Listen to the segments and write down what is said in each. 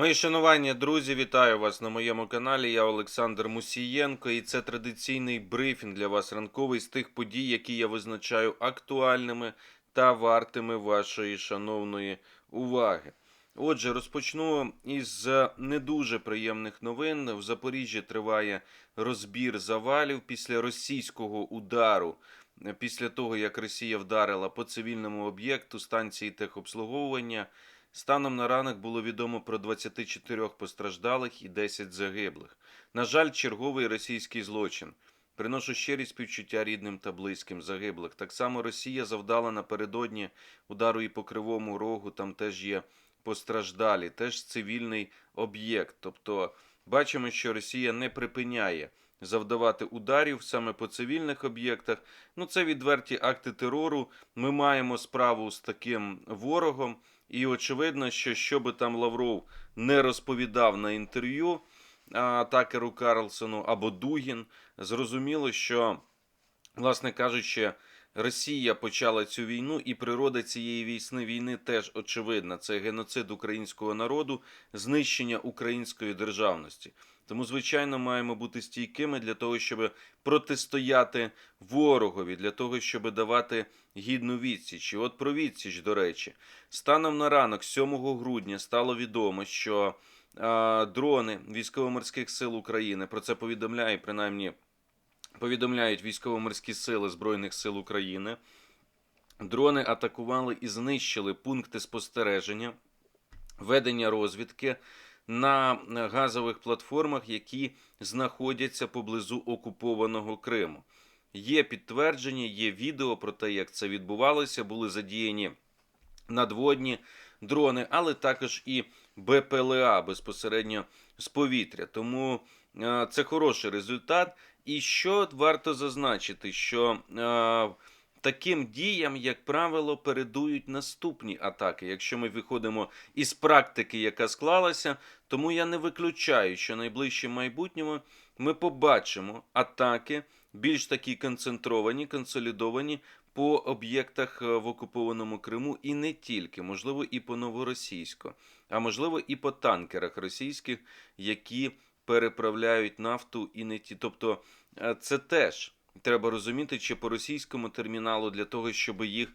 Мої шанування, друзі, вітаю вас на моєму каналі. Я Олександр Мусієнко, і це традиційний брифінг для вас ранковий з тих подій, які я визначаю актуальними та вартими вашої шановної уваги. Отже, розпочну із не дуже приємних новин. В Запоріжжі триває розбір завалів після російського удару. Після того, як Росія вдарила по цивільному об'єкту станції техобслуговування, Станом на ранок було відомо про 24 постраждалих і 10 загиблих. На жаль, черговий російський злочин. Приношу щирі співчуття рідним та близьким загиблих. Так само Росія завдала напередодні удару і по кривому рогу. Там теж є постраждалі, теж цивільний об'єкт. Тобто бачимо, що Росія не припиняє завдавати ударів саме по цивільних об'єктах. Ну це відверті акти терору. Ми маємо справу з таким ворогом. І очевидно, що що би там Лавров не розповідав на інтерв'ю Такеру Карлсону або Дугін, зрозуміло, що, власне кажучи, Росія почала цю війну, і природа цієї війни війни теж очевидна. Це геноцид українського народу, знищення української державності. Тому, звичайно, маємо бути стійкими для того, щоб протистояти ворогові, для того, щоб давати гідну відсіч. І от про відсіч, до речі, станом на ранок, 7 грудня, стало відомо, що а, дрони військово-морських сил України про це повідомляє, принаймні повідомляють військово-морські сили Збройних сил України. Дрони атакували і знищили пункти спостереження, ведення розвідки на газових платформах, які знаходяться поблизу окупованого Криму. Є підтвердження, є відео про те, як це відбувалося. Були задіяні надводні дрони, але також і БПЛА безпосередньо з повітря. Тому е, це хороший результат. І що варто зазначити, що е, таким діям, як правило, передують наступні атаки. Якщо ми виходимо із практики, яка склалася, тому я не виключаю, що найближчим майбутньому ми побачимо атаки більш такі концентровані, консолідовані по об'єктах е, в окупованому Криму і не тільки, можливо, і по новоросійську, а можливо, і по танкерах російських, які переправляють нафту і не ті. Тобто, е, це теж треба розуміти, чи по російському терміналу для того, щоб їх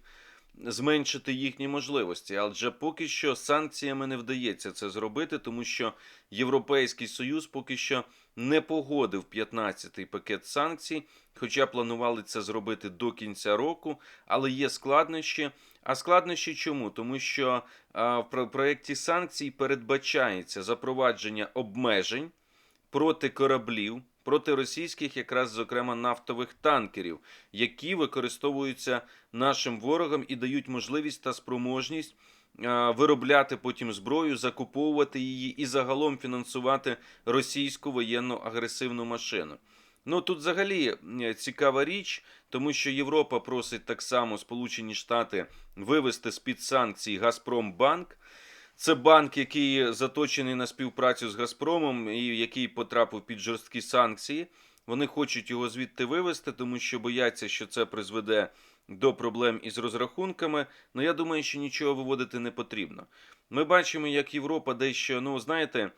зменшити їхні можливості. Адже поки що санкціями не вдається це зробити, тому що Європейський Союз поки що не погодив 15-й пакет санкцій, хоча планували це зробити до кінця року, але є складнощі. А складнощі чому? Тому що а, в проєкті санкцій передбачається запровадження обмежень проти кораблів, проти російських, якраз зокрема нафтових танкерів, які використовуються нашим ворогам і дають можливість та спроможність виробляти потім зброю, закуповувати її і загалом фінансувати російську воєнну агресивну машину. Ну тут взагалі е, цікава річ, тому що Європа просить так само Сполучені Штати вивести з під санкцій Газпромбанк. Це банк, який заточений на співпрацю з Газпромом і який потрапив під жорсткі санкції. Вони хочуть його звідти вивести, тому що бояться, що це призведе до проблем із розрахунками. Ну я думаю, що нічого виводити не потрібно. Ми бачимо, як Європа дещо, ну знаєте,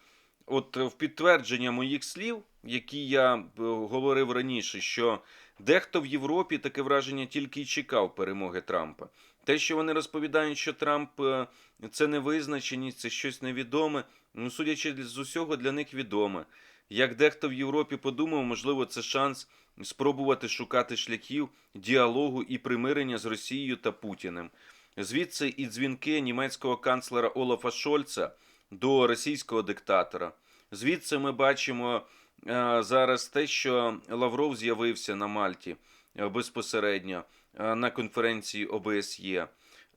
от в підтвердження моїх слів, які я е, говорив раніше, що дехто в Європі таке враження тільки й чекав перемоги Трампа. Те, що вони розповідають, що Трамп е, це невизначеність, це щось невідоме. Ну, судячи з усього, для них відоме. Як дехто в Європі подумав, можливо, це шанс спробувати шукати шляхів діалогу і примирення з Росією та Путіним. Звідси і дзвінки німецького канцлера Олафа Шольца до російського диктатора. Звідси ми бачимо е, зараз те, що Лавров з'явився на Мальті е, безпосередньо на конференції ОБСЄ.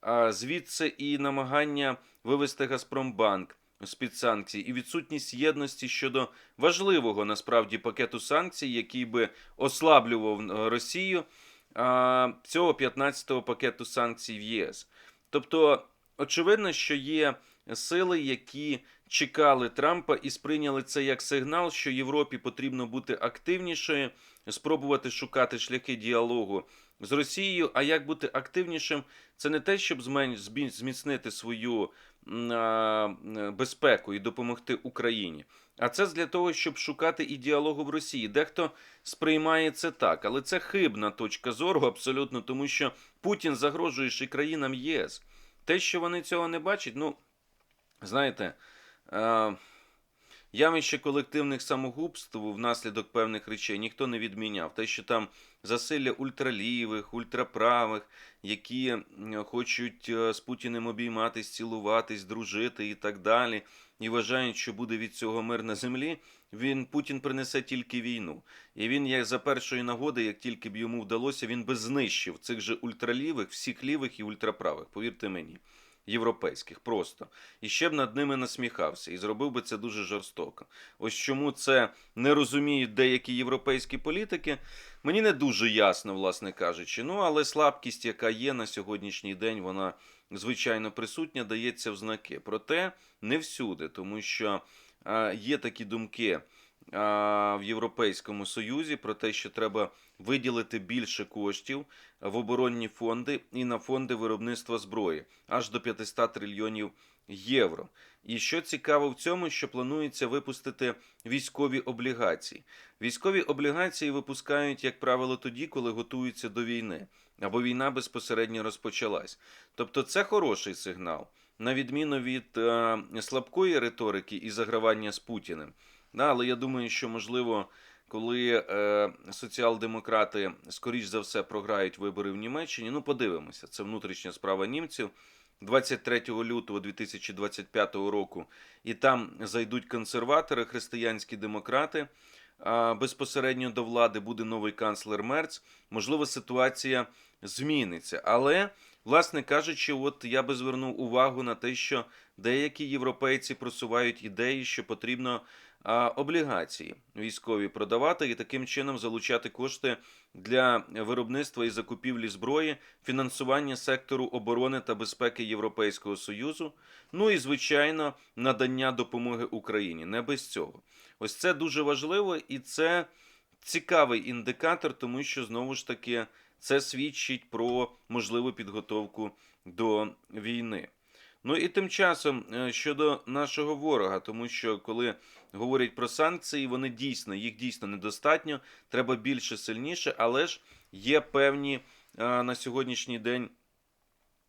А звідси і намагання вивести Газпромбанк з під санкцій, і відсутність єдності щодо важливого насправді пакету санкцій, який би ослаблював е, Росію а, цього 15-го пакету санкцій в ЄС. Тобто, очевидно, що є сили, які чекали Трампа і сприйняли це як сигнал, що Європі потрібно бути активнішою, спробувати шукати шляхи діалогу з Росією. А як бути активнішим, це не те, щоб зміцнити свою безпеку і допомогти Україні. А це для того, щоб шукати і діалогу в Росії. Дехто сприймає це так, але це хибна точка зору абсолютно, тому що Путін загрожує ще країнам ЄС. Те, що вони цього не бачать, ну знаєте. Е- Явище колективних самогубств внаслідок певних речей ніхто не відміняв. Те, що там засилля ультралівих, ультраправих, які хочуть е, з Путіним обійматись, цілуватись, дружити і так далі, і вважають, що буде від цього мир на землі. Він Путін принесе тільки війну. І він, як за першої нагоди, як тільки б йому вдалося, він би знищив цих же ультралівих, всіх лівих і ультраправих. Повірте мені європейських просто. І ще б над ними насміхався і зробив би це дуже жорстоко. Ось чому це не розуміють деякі європейські політики, мені не дуже ясно, власне кажучи. Ну, але слабкість, яка є на сьогоднішній день, вона звичайно присутня, дається в знаки. Проте не всюди, тому що є такі думки в Європейському Союзі про те, що треба виділити більше коштів в оборонні фонди і на фонди виробництва зброї аж до 500 трильйонів євро. І що цікаво в цьому, що планується випустити військові облігації. Військові облігації випускають, як правило, тоді, коли готуються до війни, або війна безпосередньо розпочалась. Тобто це хороший сигнал, на відміну від е, слабкої риторики і загравання з Путіним. Да, але я думаю, що можливо коли е, соціал-демократи, скоріш за все, програють вибори в Німеччині. Ну, подивимося, це внутрішня справа німців. 23 лютого 2025 року, і там зайдуть консерватори, християнські демократи. А безпосередньо до влади буде новий канцлер Мерц. Можливо, ситуація зміниться. Але, власне кажучи, от я би звернув увагу на те, що деякі європейці просувають ідеї, що потрібно облігації військові продавати і таким чином залучати кошти для виробництва і закупівлі зброї, фінансування сектору оборони та безпеки Європейського Союзу, ну і звичайно надання допомоги Україні. Не без цього. Ось це дуже важливо і це цікавий індикатор, тому що знову ж таки це свідчить про можливу підготовку до війни. Ну і тим часом е, щодо нашого ворога, тому що коли говорять про санкції, вони дійсно їх дійсно недостатньо, треба більше сильніше, але ж є певні на сьогоднішній день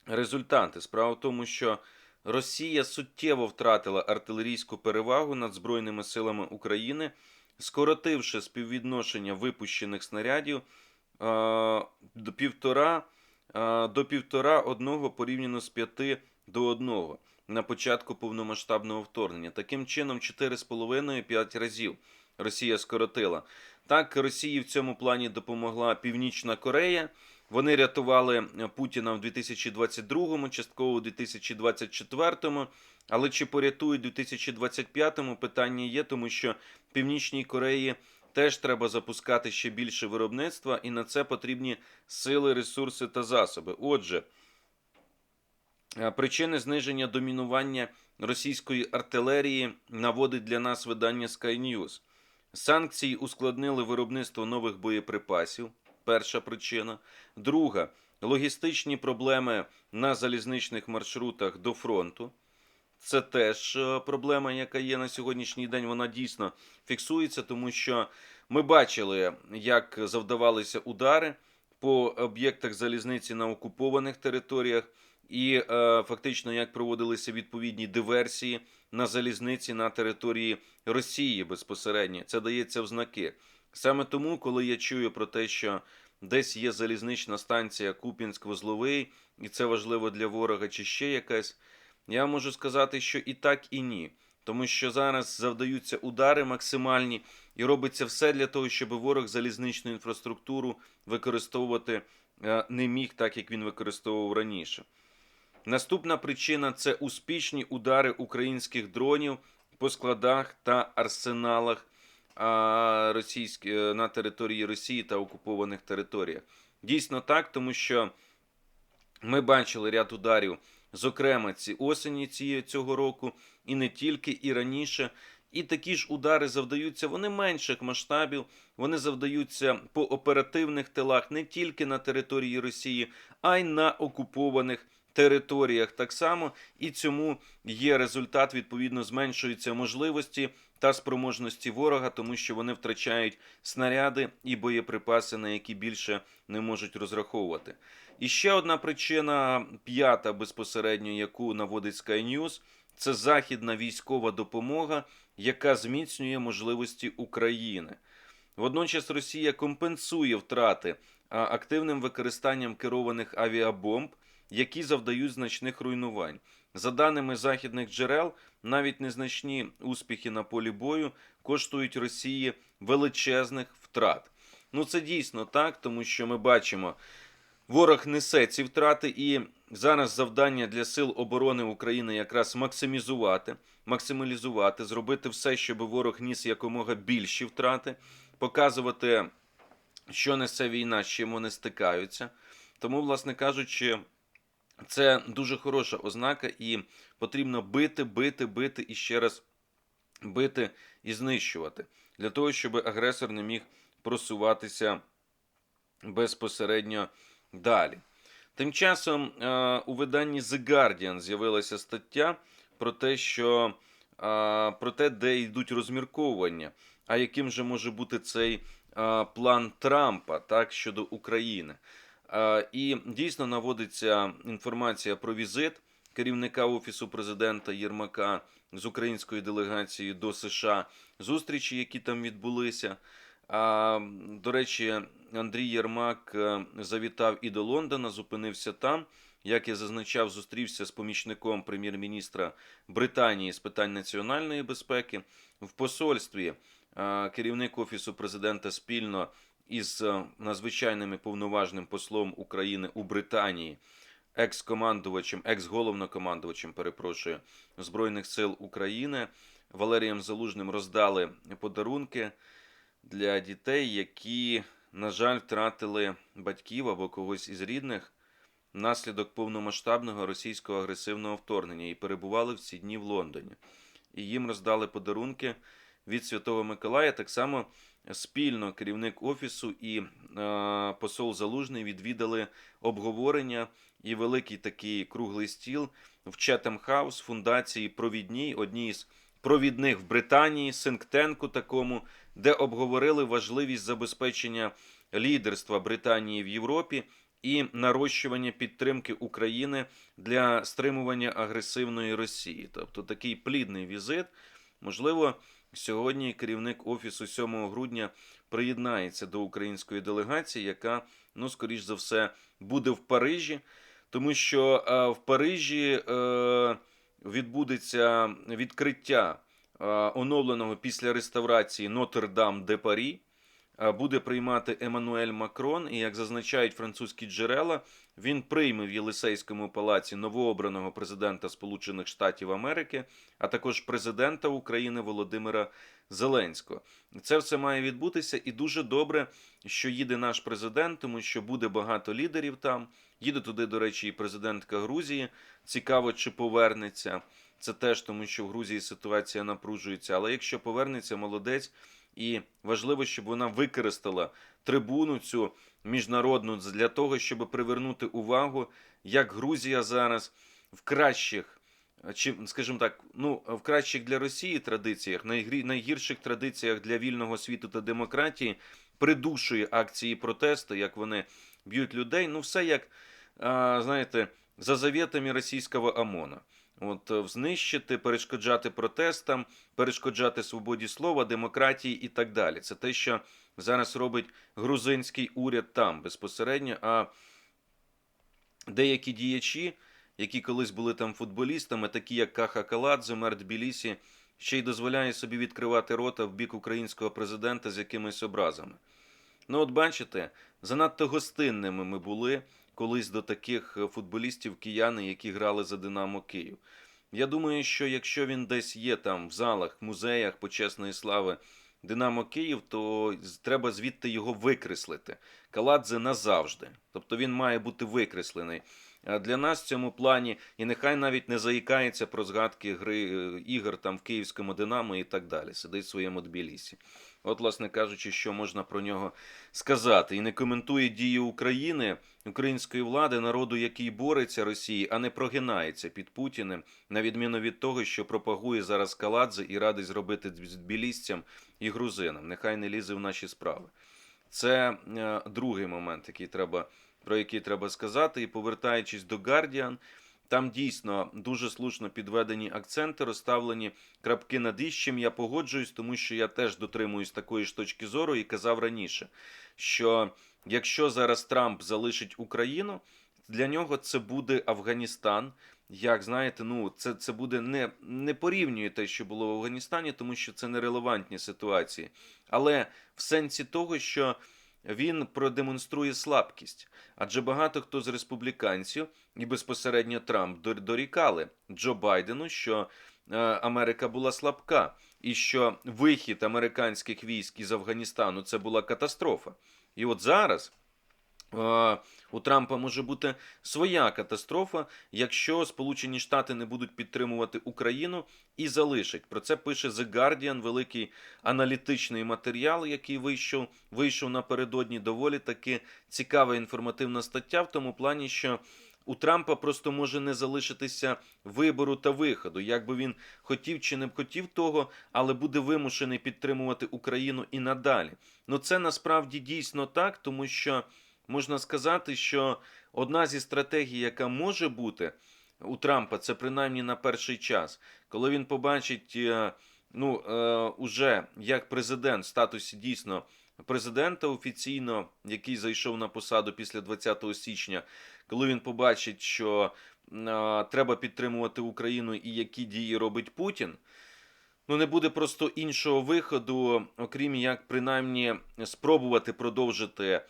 результати. Справа в тому, що Росія суттєво втратила артилерійську перевагу над Збройними силами України, скоротивши співвідношення випущених снарядів до півтора до півтора одного порівняно з п'яти до одного на початку повномасштабного вторгнення. Таким чином, 4,5-5 разів Росія скоротила. Так, Росії в цьому плані допомогла Північна Корея. Вони рятували Путіна в 2022-му, частково у 2024-му. Але чи порятують у 2025-му, питання є, тому що в Північній Кореї теж треба запускати ще більше виробництва, і на це потрібні сили, ресурси та засоби. Отже. Е, Причини зниження домінування російської артилерії наводить для нас видання Sky News. Санкції ускладнили виробництво нових боєприпасів. Перша причина. Друга логістичні проблеми на залізничних маршрутах до фронту. Це теж е, проблема, яка є на сьогоднішній день. Вона дійсно фіксується, тому що ми бачили, як завдавалися удари по об'єктах залізниці на окупованих територіях і е, фактично як проводилися відповідні диверсії на залізниці на території Росії безпосередньо. Це дається в знаки. Саме тому, коли я чую про те, що десь є залізнична станція Куп'янськ-Вузловий, і це важливо для ворога, чи ще якась, я можу сказати, що і так, і ні. Тому що зараз завдаються удари максимальні, і робиться все для того, щоб ворог залізничну інфраструктуру використовувати е, не міг, так як він використовував раніше. Наступна причина це успішні удари українських дронів по складах та арсеналах російські, е, на території Росії та окупованих територіях. Дійсно так, тому що ми бачили ряд ударів, зокрема ці осені цього року, і не тільки, і раніше. І такі ж удари завдаються вони менших масштабів, вони завдаються по оперативних тилах не тільки на території Росії, а й на окупованих територіях так само, і цьому є результат. Відповідно, зменшуються можливості та спроможності ворога, тому що вони втрачають снаряди і боєприпаси, на які більше не можуть розраховувати. І ще одна причина, п'ята безпосередньо, яку наводить Sky News, це західна військова допомога, яка зміцнює можливості України. Водночас Росія компенсує втрати активним використанням керованих авіабомб, які завдають значних руйнувань. За даними західних джерел, навіть незначні успіхи на полі бою коштують Росії величезних втрат. Ну це дійсно так, тому що ми бачимо, ворог несе ці втрати, і зараз завдання для сил оборони України якраз максимізувати, максималізувати, зробити все, щоб ворог ніс якомога більші втрати, показувати, що несе війна, з чим вони стикаються. Тому, власне кажучи, це дуже хороша ознака, і потрібно бити, бити, бити і ще раз бити і знищувати для того, щоб агресор не міг просуватися безпосередньо далі. Тим часом е, у виданні The Guardian з'явилася стаття про те, що е, про те, де йдуть розмірковування, а яким же може бути цей е, план Трампа так щодо України. Е, І дійсно наводиться інформація про візит керівника офісу президента Єрмака з українською делегацією до США, зустрічі, які там відбулися. До речі, Андрій Єрмак е, завітав і до Лондона, зупинився там. Як я зазначав, зустрівся з помічником прем'єр-міністра Британії з питань національної безпеки в посольстві. е, Керівник офісу президента спільно із е, надзвичайним і повноважним послом України у Британії, екс-командувачем, екс-головнокомандувачем, перепрошую, Збройних сил України Валерієм Залужним роздали подарунки для дітей, які, на жаль, втратили батьків або когось із рідних внаслідок повномасштабного російського агресивного вторгнення і перебували в ці дні в Лондоні. І їм роздали подарунки від Святого Миколая. Так само спільно керівник офісу і е, посол Залужний відвідали обговорення і великий такий круглий стіл в Четем Хаус фундації провідній, одній з провідних в Британії, синктенку такому, де обговорили важливість забезпечення лідерства Британії в Європі і нарощування підтримки України для стримування агресивної Росії. Тобто такий плідний візит. Можливо, сьогодні керівник офісу 7 грудня приєднається до української делегації, яка, ну, скоріш за все, буде в Парижі, тому що е, в Парижі е, відбудеться відкриття е, оновленого після реставрації Нотр-Дам де Парі. Е, Буде приймати Еммануель Макрон, і як зазначають французькі джерела, він прийме в Єлисейському палаці новообраного президента Сполучених Штатів Америки, а також президента України Володимира Зеленського. Це все має відбутися, і дуже добре, що їде наш президент, тому що буде багато лідерів там. Їде туди, до речі, і президентка Грузії. Цікаво, чи повернеться. Це теж тому, що в Грузії ситуація напружується. Але якщо повернеться, молодець. І важливо, щоб вона використала трибуну цю міжнародну для того, щоб привернути увагу, як Грузія зараз в кращих, чи, скажімо так, ну, в кращих для Росії традиціях, найгірших традиціях для вільного світу та демократії придушує акції протесту, як вони б'ють людей. Ну, все як, знаєте, за завітами російського ОМОНа. От е, знищити, перешкоджати протестам, перешкоджати свободі слова, демократії і так далі. Це те, що зараз робить грузинський уряд там безпосередньо. А деякі діячі, які колись були там футболістами, такі як Каха Каладзе, мер Тбілісі, ще й дозволяє собі відкривати рота в бік українського президента з якимись образами. Ну, от бачите, занадто гостинними ми були колись до таких е, футболістів кияни, які грали за Динамо Київ. Я думаю, що якщо він десь є там в залах, музеях почесної слави Динамо Київ, то треба звідти його викреслити. Каладзе назавжди. Тобто він має бути викреслений. А для нас в цьому плані, і нехай навіть не заїкається про згадки гри е, ігор там в київському Динамо і так далі. Сидить в своєму Тбілісі. От, власне кажучи, що можна про нього сказати. І не коментує дії України, української влади, народу, який бореться Росії, а не прогинається під Путіним, на відміну від того, що пропагує зараз Каладзе і радить зробити з тбілісцям і грузинам. Нехай не лізе в наші справи. Це е, другий момент, який треба, про який треба сказати. І повертаючись до Guardian, там дійсно дуже слушно підведені акценти, розставлені крапки над «і», я погоджуюсь, тому що я теж дотримуюсь такої ж точки зору і казав раніше, що якщо зараз Трамп залишить Україну, для нього це буде Афганістан. Як знаєте, ну це, це буде не, не порівнює те, що було в Афганістані, тому що це нерелевантні ситуації. Але в сенсі того, що він продемонструє слабкість. Адже багато хто з республіканців і безпосередньо Трамп дорікали Джо Байдену, що е, Америка була слабка, і що вихід американських військ із Афганістану це була катастрофа. І от зараз. Е, У Трампа може бути своя катастрофа, якщо Сполучені Штати не будуть підтримувати Україну і залишать. Про це пише The Guardian, великий аналітичний матеріал, який вийшов, вийшов напередодні. Доволі таки цікава інформативна стаття в тому плані, що у Трампа просто може не залишитися вибору та виходу, як би він хотів чи не хотів того, але буде вимушений підтримувати Україну і надалі. Ну це насправді дійсно так, тому що можна сказати, що одна зі стратегій, яка може бути у Трампа, це принаймні на перший час, коли він побачить, е, ну е, уже як президент в статусі дійсно президента офіційно, який зайшов на посаду після 20 січня, коли він побачить, що е, треба підтримувати Україну і які дії робить Путін. Ну, не буде просто іншого виходу, окрім як принаймні спробувати продовжити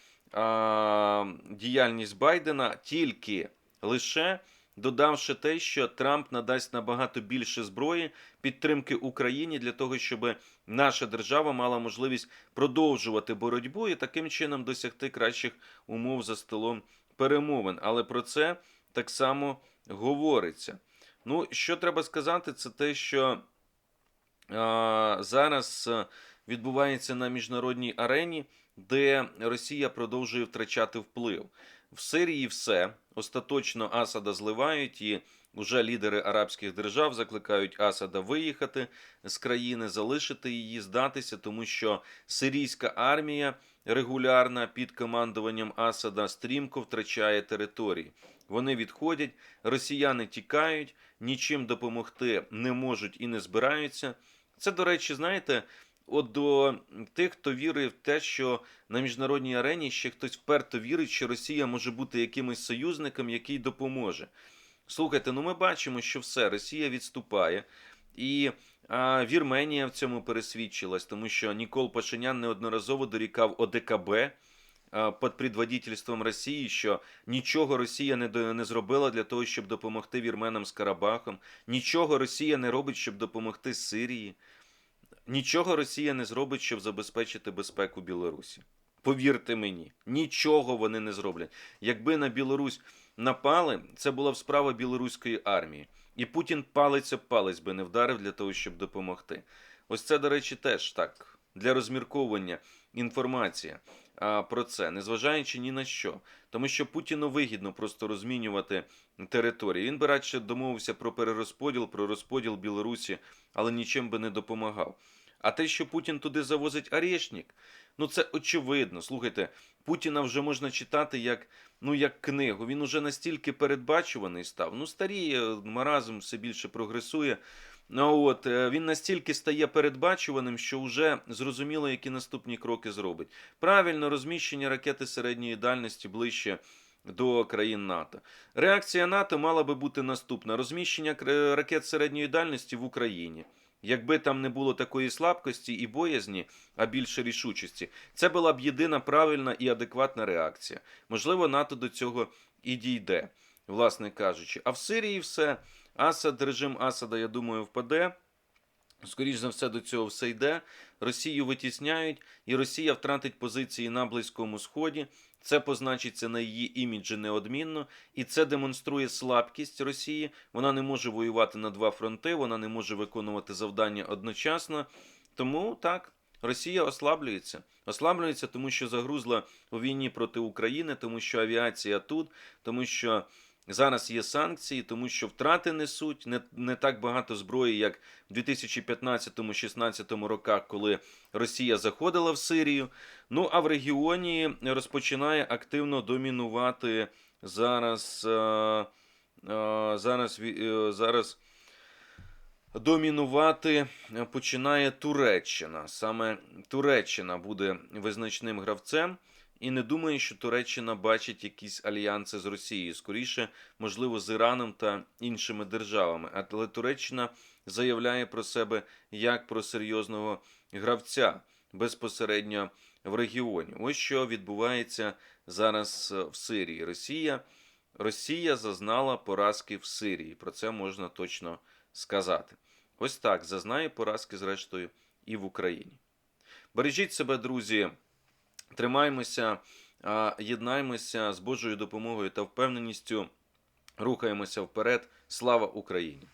діяльність Байдена тільки лише додавши те, що Трамп надасть набагато більше зброї підтримки Україні для того, щоб наша держава мала можливість продовжувати боротьбу і таким чином досягти кращих умов за столом перемовин. Але про це так само говориться. Ну, що треба сказати, це те, що а, зараз е, відбувається на міжнародній арені, де Росія продовжує втрачати вплив. В Сирії все остаточно Асада зливають, і вже лідери арабських держав закликають Асада виїхати з країни, залишити її, здатися, тому що сирійська армія регулярна під командуванням Асада стрімко втрачає території. Вони відходять, росіяни тікають, нічим допомогти не можуть і не збираються. Це, до речі, знаєте, от до тих, хто вірить в те, що на міжнародній арені ще хтось вперто вірить, що Росія може бути якимось союзником, який допоможе. Слухайте, ну ми бачимо, що все, Росія відступає, і а, Вірменія в цьому пересвідчилась, тому що Нікол Пашинян неодноразово дорікав ОДКБ а, під предводительством Росії, що нічого Росія не, не зробила для того, щоб допомогти вірменам з Карабахом, нічого Росія не робить, щоб допомогти Сирії. Нічого Росія не зробить, щоб забезпечити безпеку Білорусі. Повірте мені, нічого вони не зроблять. Якби на Білорусь напали, це була б справа білоруської армії. І Путін палець об палець би не вдарив для того, щоб допомогти. Ось це, до речі, теж так. Для розмірковування інформація а, про це, незважаючи ні на що. Тому що Путіну вигідно просто розмінювати території. Він би радше домовився про перерозподіл, про розподіл Білорусі, але нічим би не допомагав. А те, що Путін туди завозить арешник, ну це очевидно. Слухайте, Путіна вже можна читати як, ну, як книгу. Він уже настільки передбачуваний став. Ну, старіє, маразм все більше прогресує. Ну от е, він настільки стає передбачуваним, що вже зрозуміло, які наступні кроки зробить. Правильно розміщення ракети середньої дальності ближче до країн НАТО. Реакція НАТО мала би бути наступна: розміщення ракет середньої дальності в Україні. Якби там не було такої слабкості і боязні, а більше рішучості, це була б єдина правильна і адекватна реакція. Можливо, НАТО до цього і дійде, власне кажучи. А в Сирії все. Асад, режим Асада, я думаю, впаде. Скоріш за все, до цього все йде. Росію витісняють, і Росія втратить позиції на Близькому Сході. Це позначиться на її іміджі неодмінно, і це демонструє слабкість Росії. Вона не може воювати на два фронти, вона не може виконувати завдання одночасно. Тому так, Росія ослаблюється. Ослаблюється, тому що загрузла у війні проти України, тому що авіація тут, тому що зараз є санкції, тому що втрати несуть не, не так багато зброї, як в 2015-16 роках, коли Росія заходила в Сирію. Ну а в регіоні розпочинає активно домінувати зараз. Е, е, зараз, е, зараз домінувати починає Туреччина. Саме Туреччина буде визначним гравцем. І не думаю, що Туреччина бачить якісь альянси з Росією. Скоріше, можливо, з Іраном та іншими державами. Але Туреччина заявляє про себе як про серйозного гравця безпосередньо в регіоні. Ось що відбувається зараз е, в Сирії. Росія, Росія зазнала поразки в Сирії. Про це можна точно сказати. Ось так зазнає поразки, зрештою, і в Україні. Бережіть себе, друзі. Тримаймося, єднаємося з Божою допомогою та впевненістю. Рухаємося вперед. Слава Україні!